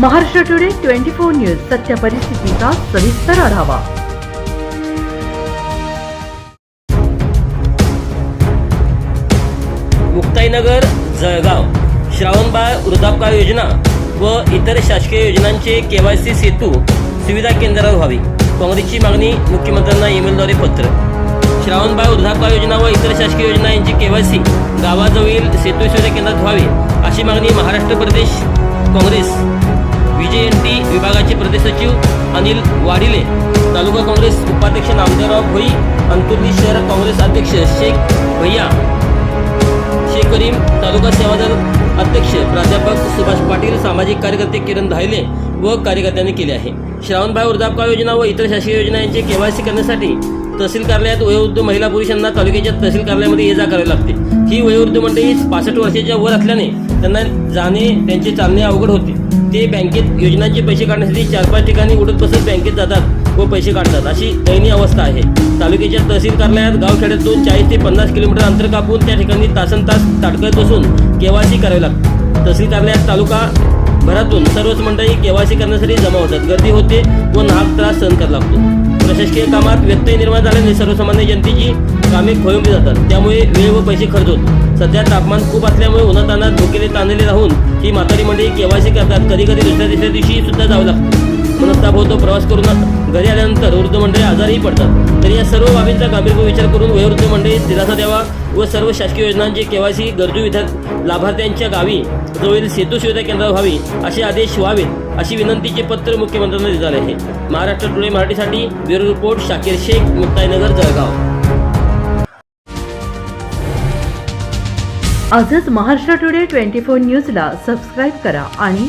Maharashtra Today twenty four news सत्य परिस्थितीचा सविस्तर आढावा. मुक्ताईनगर जळगाव. श्रावणबाळ वृद्धापकाळ योजना व इतर शासकीय योजनांचे केवायसी सेतू सुविधा केंद्रावर व्हावी. काँग्रेसची मागणी मुख्यमंत्र्यांना ईमेलद्वारे पत्र. श्रावणबाळ वृद्धापकाळ योजना व इतर शासकीय योजना यांची केवायसी गावाजवळील सेतू सुविधा केंद्रात व्हावी अशी मागणी महाराष्ट्र प्रदेश काँग्रेस व्हीजेएनटी विभागाचे प्रदेश सचिव अनिल वाडिले तालुका काँग्रेस उपाध्यक्ष नामदेवराव भोई अंतुर्ली शहर काँग्रेस अध्यक्ष शेख भैया शेख करीम तालुका सेवादल अध्यक्ष प्राध्यापक सुभाष पाटील सामाजिक कार्यकर्ते किरण धायले व कार्यकर्त्यांनी केले आहे. श्रावणबाळ वृद्धापकाळ योजना व इतर शासकीय योजना यांचे केवायसी करण्यासाठी तहसील कार्यालयात वयोवृद्ध महिला पुरुषांना तालुक्याच्या तहसील कार्यालयामध्ये ये जा करावी लागते. ही वयोवृद्ध मंडळी पासष्ट वर्षाच्या वर असल्याने त्यांना जाणे त्यांचे चालणे अवघड होते. ते बँकेत योजनांचे पैसे काढण्यासाठी चार पाच ठिकाणी उडत बसत बँकेत जातात व पैसे काढतात. अशी दयनीय अवस्था आहे. तालुक्याच्या तहसील कार्यालयात गावखेड्यातून चाळीस ते पन्नास किलोमीटर अंतर कापून त्या ठिकाणी तासन तास ताटकत बसून केवायसी करावी लागते. तहसील कार्यालयात तालुका भरातून सर्वच मंडळी केवायसी करण्यासाठी जमा होतात. गर्दी होते व नाहक त्रास सहन करावा लागतो. प्रशासकीय कामात व्यत्यय निर्माण झाल्याने सर्वसामान्य जनतेची कामे खोळंबली जातात. त्यामुळे वेळ व पैसे खर्च होतो. सध्या तापमान खूप असल्यामुळे उन्हातानात भुकेले ताणलेले राहून ही म्हातारी मंडळी केवायसी करतात कधी कधी दुसऱ्या तिसऱ्या दिवशी सुद्धा जावं लागतं. मनस्ताप होतो प्रवास करून घरी आल्यानंतर वृद्ध मंडळी आजारही पडतात. तरी या सर्व बाबींचा गांभीर्य विचार करून वयोवृद्ध मंडळी दिलासा द्यावा व सर्व शासकीय योजनांची केवायसी गरजू विद्यार्थी लाभार्थ्यांच्या गावी जवळील सेतू सुविधा केंद्रात व्हावी असे आदेश व्हावेत अशी विनंतीचे पत्र मुख्यमंत्र्यांना दिले आहे. महाराष्ट्र टुडे मराठीसाठी ब्युरो रिपोर्ट शाकीर शेख मुक्ताईनगर जळगाव. आजच महाराष्ट्र टुडे ट्वेंटी फोर न्यूजला सबस्क्राईब करा आणि